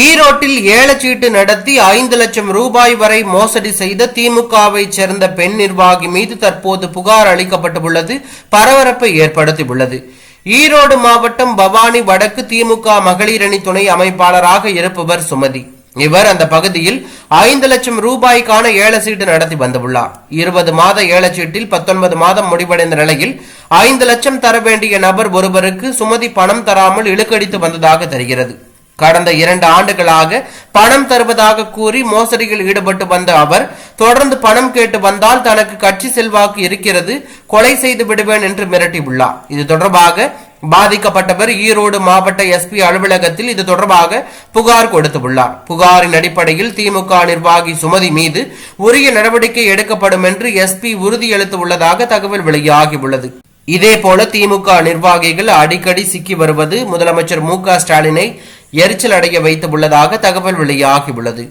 ஈரோட்டில் ஏலச்சீட்டு நடத்தி ஐந்து லட்சம் ரூபாய் வரை மோசடி செய்த திமுகவை சேர்ந்த பெண் நிர்வாகி மீது தற்போது புகார் அளிக்கப்பட்டுள்ளது. பரபரப்பை ஏற்படுத்தியுள்ளது. ஈரோடு மாவட்டம் பவானி வடக்கு திமுக மகளிர் அணி துணை அமைப்பாளராக இருப்பவர் சுமதி. இவர் அந்த பகுதியில் ஐந்து லட்சம் ரூபாய்க்கான ஏலச்சீட்டு நடத்தி வந்துள்ளார். இருபது மாத ஏலச்சீட்டில் பத்தொன்பது மாதம் முடிவடைந்த நிலையில் ஐந்து லட்சம் தர வேண்டிய நபர் ஒருவருக்கு சுமதி பணம் தராமல் இழுக்கடித்து வந்ததாக தெரிகிறது. கடந்த இரண்டு ஆண்டுகளாக பணம் தருவதாக கூறி மோசடியில் ஈடுபட்டு வந்த அவர் தொடர்ந்து பணம் கேட்டு வந்தால் தனக்கு கட்சி செல்வாக்கு இருக்கிறது கொலை செய்து விடுவேன் என்று மிரட்டியுள்ளார். இது தொடர்பாக பாதிக்கப்பட்டவர் ஈரோடு மாவட்ட எஸ்பி அலுவலகத்தில் இது தொடர்பாக புகார் கொடுத்துள்ளார். புகாரின் அடிப்படையில் திமுக நிர்வாகி சுமதி மீது உரிய நடவடிக்கை எடுக்கப்படும் என்று எஸ்பி உறுதியளித்துள்ளதாக தகவல் வெளியாகியுள்ளது. இதேபோல திமுக நிர்வாகிகள் அடிக்கடி சிக்கி வருவது முதலமைச்சர் மு க ஸ்டாலினை எரிச்சல் அடைய வைத்துள்ளதாக தகவல் வெளியாகியுள்ளது